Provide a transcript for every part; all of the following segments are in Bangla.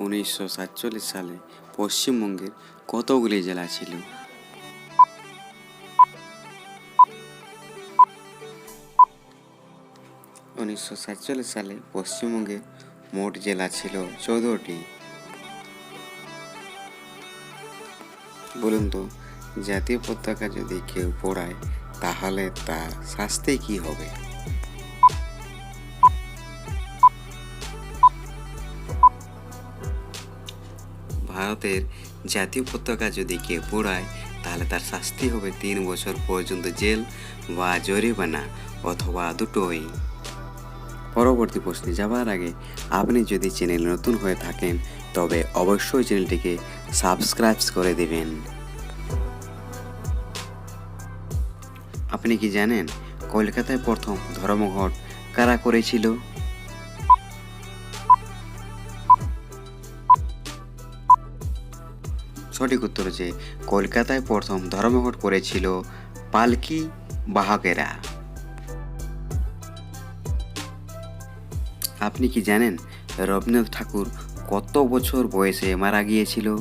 উনিশশো সাতচল্লিশ সালে পশ্চিমবঙ্গের কতগুলি জেলা ছিল? উনিশশো সাতচল্লিশ সালে পশ্চিমবঙ্গে মোট জেলা ছিল চৌদ্দটি। বলুন তো, জাতীয় পতাকা যদি কেউ পড়ায়, তাহলে তার শাস্তি কি হবে? ভারতের জাতীয় পতাকা যদি কেউ পোড়ায়, তাহলে তার শাস্তি হবে তিন বছর পর্যন্ত জেল বা জরিমানা অথবা দুটোই। পরবর্তী প্রশ্নে যাবার আগে আপনি যদি চ্যানেল নতুন হয়ে থাকেন, তবে অবশ্যই চ্যানেলটিকে সাবস্ক্রাইব করে দেবেন। আপনি কি জানেন কলকাতায় প্রথম ধর্মঘট কারা করেছিল? সঠিক উত্তর যে কলকাতায় প্রথম ধর্মঘট করেছিল পালকি বাহকেরা। আপনি কি জানেন রবীন্দ্রনাথ ঠাকুর কত বছর বয়সে মারা গিয়েছিল?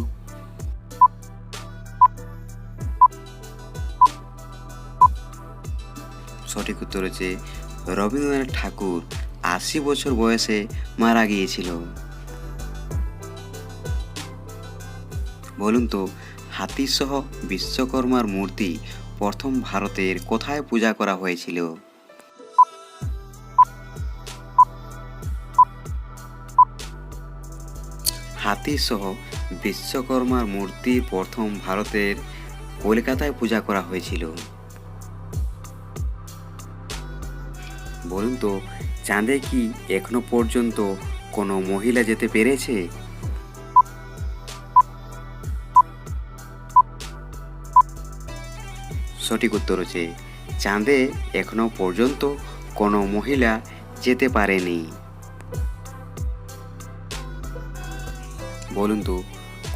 সঠিক উত্তর হচ্ছে, রবীন্দ্রনাথ ঠাকুর আশি বছর বয়সে মারা গিয়েছিল। বলুন তো, হাতিসহ বিশ্বকর্মার মূর্তি প্রথম ভারতের কোথায় পূজা করা হয়েছিল? হাতিসহ বিশ্বকর্মার মূর্তি প্রথম ভারতের কলকাতায় পূজা করা হয়েছিল। বলুন তো, চাঁদে কি এখনও পর্যন্ত কোনো মহিলা যেতে পেরেছে? সঠিক উত্তর হচ্ছে, চাঁদে এখনও পর্যন্ত কোনো মহিলা যেতে পারেনি। বলুন তো,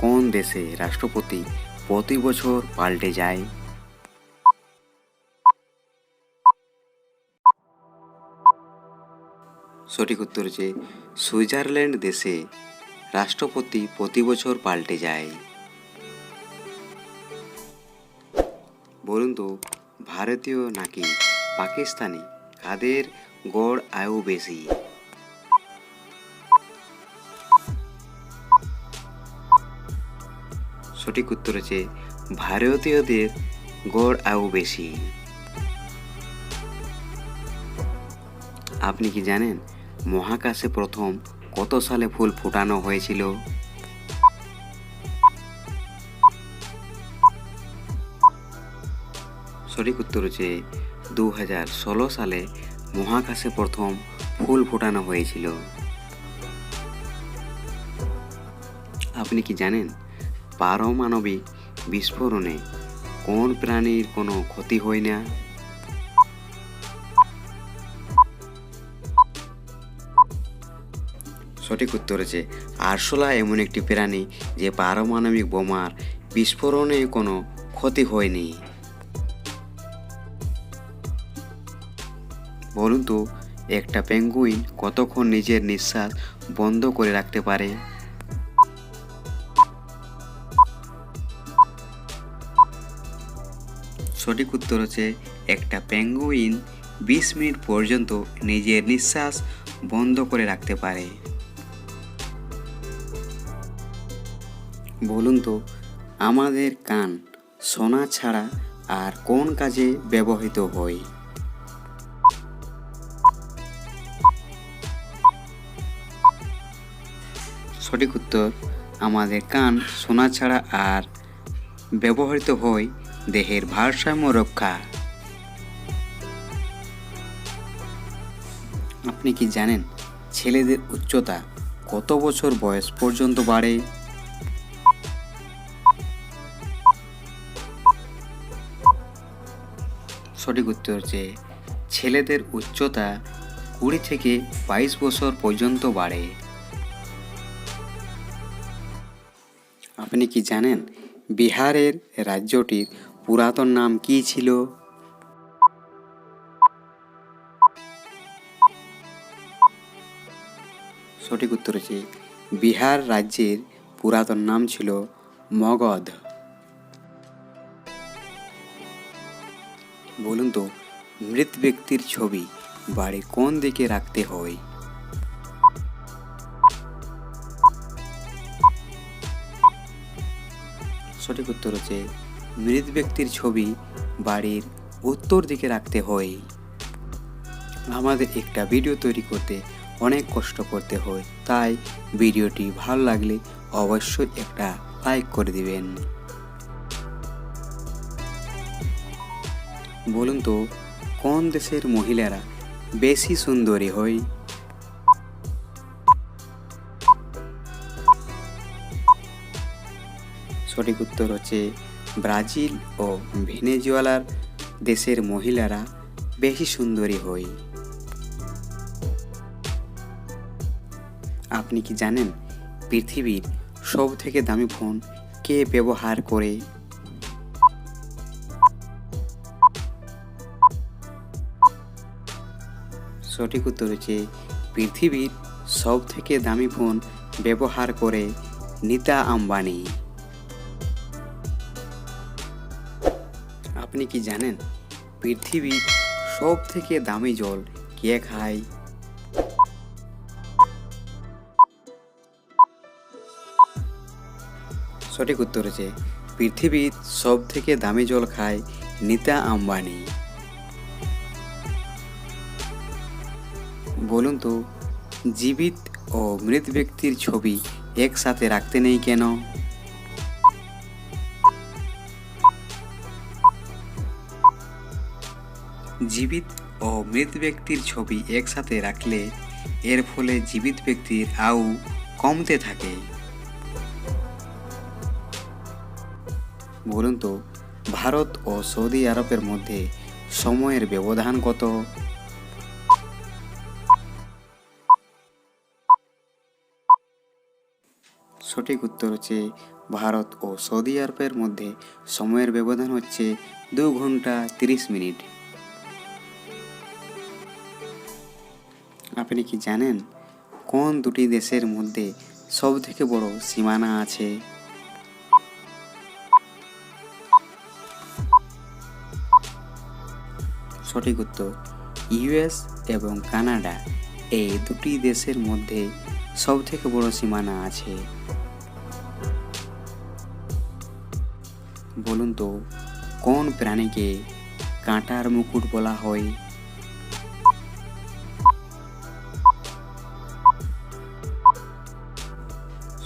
কোন দেশে রাষ্ট্রপতি প্রতি বছর পাল্টে যায়? সঠিক উত্তর হচ্ছে, সুইজারল্যান্ড দেশে রাষ্ট্রপতি প্রতি বছর পাল্টে যায়। বলুন তো, ভারতীয় নাকি পাকিস্তানি? কাদের গড় আয়ু বেশি? সঠিক উত্তর হচ্ছে ভারতীয়দের গড় আয়ু বেশি। আপনি কি জানেন মহাকাশে প্রথম কত সালে ফুল ফোটানো হয়েছিল? সঠিক উত্তর হচ্ছে দু হাজার ষোলো সালে মহাকাশে প্রথম ফুল ফোটানো হয়েছিল। আপনি কি জানেন পারমাণবিক বিস্ফোরণে কোন প্রাণীর কোনো ক্ষতি হয় না? সঠিক উত্তর হচ্ছে আরশোলা এমন একটি প্রাণী যে পারমাণবিক বোমার বিস্ফোরণে কোনো ক্ষতি হয়নি। বলুন তো, একটা পেঙ্গুইন কতক্ষণ নিজের নিঃশ্বাস বন্ধ করে রাখতে পারে? সঠিক উত্তর হচ্ছে, একটা পেঙ্গুইন বিশ মিনিট পর্যন্ত নিজের নিঃশ্বাস বন্ধ করে রাখতে পারে। বলুন তো, আমাদের কান সোনা ছাড়া আর কোন কাজে ব্যবহৃত হয়? সঠিক উত্তর আমাদের কান শোনা ছাড়া আর ব্যবহৃত হয় দেহের ভারসাম্য রক্ষা। আপনি কি জানেন ছেলেদের উচ্চতা কত বছর বয়স পর্যন্ত বাড়ে? সঠিক উত্তর যে ছেলেদের উচ্চতা কুড়ি থেকে বাইশ বছর পর্যন্ত বাড়ে। আপনি কি জানেন বিহারের রাজ্যটির পুরাতন নাম কি ছিল? সঠিক উত্তর হচ্ছে বিহার রাজ্যের পুরাতন নাম ছিল মগধ। বলুন তো, মৃত ব্যক্তির ছবি বাড়ি কোন দিকে রাখতে হয়? সঠিক উত্তর হচ্ছে মৃত ব্যক্তির ছবি বাড়ির উত্তর দিকে রাখতে হয়। আমাদের একটা ভিডিও তৈরি করতে অনেক কষ্ট করতে হয়, তাই ভিডিওটি ভালো লাগলে অবশ্যই একটা লাইক করে দিবেন। বলুন তো, কোন দেশের মহিলারা বেশি সুন্দরী হয়? সঠিক উত্তর হচ্ছে ব্রাজিল ও ভেনেজুয়েলার দেশের মহিলারা বেশি সুন্দরী হয় আপনি কি জানেন পৃথিবীর সব থেকে দামি ফোন কে ব্যবহার করে? সঠিক উত্তর হচ্ছে পৃথিবীর সব থেকে দামি ফোন ব্যবহার করে নিতা আম্বানি। আপনি কি জানেন, পৃথিবীর সব থেকে দামি জল কে খায়? সঠিক উত্তর হচ্ছে, পৃথিবীর সব থেকে দামি জল খায় নিতা আম্বানি। বলুন তো, জীবিত ও মৃত ব্যক্তির ছবি একসাথে রাখতে নেই কেন? জীবিত ও মৃত ব্যক্তির ছবি একসাথে রাখলে এর ফলে জীবিত ব্যক্তির আয়ু কমতে থাকে। বলুন তো, ভারত ও সৌদি আরবের মধ্যে সময়ের ব্যবধান কত? সঠিক উত্তর হচ্ছে, ভারত ও সৌদি আরবের মধ্যে সময়ের ব্যবধান হচ্ছে দু ঘণ্টা তিরিশ মিনিট। আপনি কি জানেন কোন দুটি দেশের মধ্যে সব থেকে বড় সীমানা আছে? সঠিক উত্তর ইউএস এবং কানাডা এই দুটি দেশের মধ্যে সব থেকে বড় সীমানা আছে। বলুন তো, কোন প্রাণীকে কাঁটার মুকুট বলা হয়?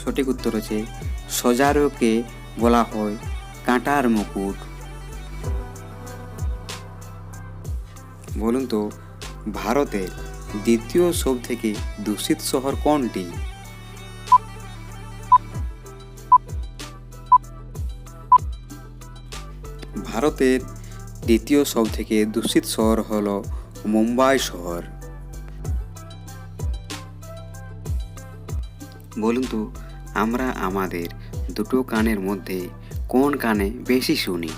সঠিক উত্তর হচ্ছে সজারুকে বলা হয় কাঁটার মুকুট। বলুন তো ভারতের দ্বিতীয় সব থেকে দূষিত শহর কোনটি? ভারতের দ্বিতীয় সব থেকে দূষিত শহর হল মুম্বাই শহর। বলুন তো আমরা আমাদের দুটো কানের মধ্যে কোন কানে বেশি শুনি?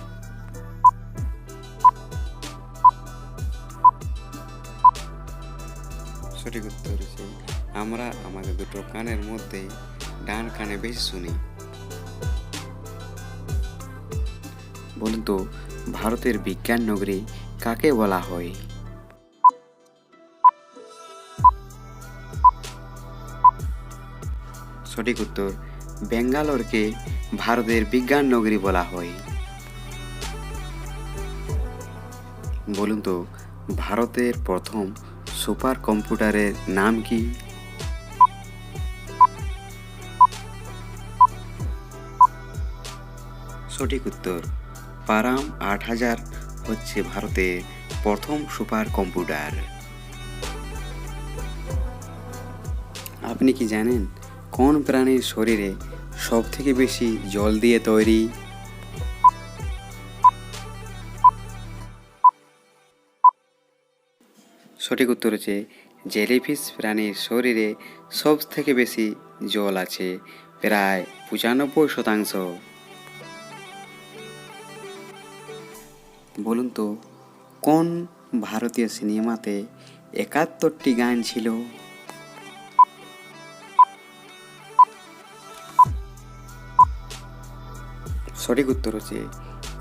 সঠিক উত্তর হচ্ছে আমরা আমাদের দুটো কানের মধ্যে ডান কানে বেশি শুনি। বলুন তো ভারতের বিজ্ঞান নগরী কাকে বলা হয়? সঠিক উত্তর বেঙ্গালোরকে ভারতের বিজ্ঞান নগরী বলা হয়। বলুন তো, ভারতের প্রথম সুপার কম্পিউটারের নাম কি? সঠিক উত্তর, পারাম আট হাজার হচ্ছে ভারতের প্রথম সুপার কম্পিউটার আপনি কি জানেন? কোন প্রাণীর শরীরে সব থেকে বেশি জল দিয়ে তৈরি? সঠিক উত্তর হচ্ছে, জেলিফিশ প্রাণীর শরীরে সব থেকে বেশি জল আছে, প্রায় পঁচানব্বই শতাংশ। বলুন তো, কোন ভারতীয় সিনেমাতে একাত্তরটি গান ছিল? সঠিক উত্তর হচ্ছে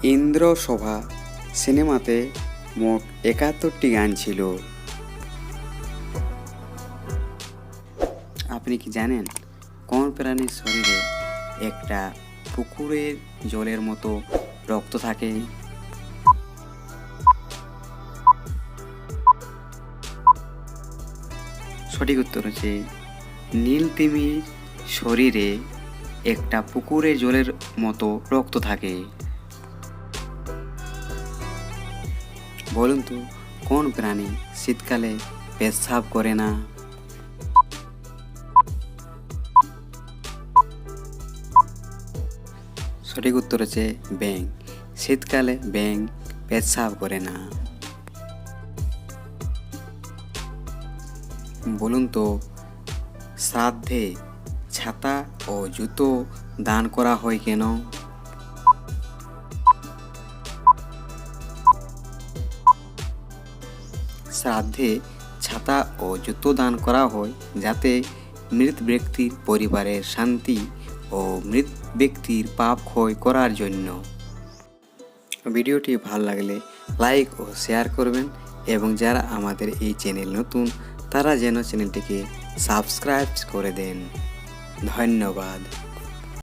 ইন্দ্রসভা সিনেমাতে মোট একাত্তরটি গান ছিল। আপনি কি জানেন কোন প্রাণীর শরীরে একটা পুকুরের জলের মতো রক্ত থাকে? সঠিক উত্তর হচ্ছে নীল তিমির শরীরে একটা পুকুরের জলের মতো রক্ত থাকে। বলুন তো, কোন প্রাণী শীতকালে পেশাব করে না? সঠিক উত্তর হচ্ছে ব্যাং শীতকালে ব্যাং পেশাব করে না। বলুন তো, শ্রাদ্ধে ছাতা ও জুতো দান করা হয় কেন? শ্রাদ্ধে ছাতা ও জুতো দান করা হয় যাতে মৃত ব্যক্তির পরিবারের শান্তি ও মৃত ব্যক্তির পাপ ক্ষয় করার জন্য। ভিডিওটি ভালো লাগলে লাইক ও শেয়ার করবেন এবং যারা আমাদের এই চ্যানেল নতুন, তারা যেন চ্যানেলটিকে সাবস্ক্রাইব করে দেন। ধন্যবাদ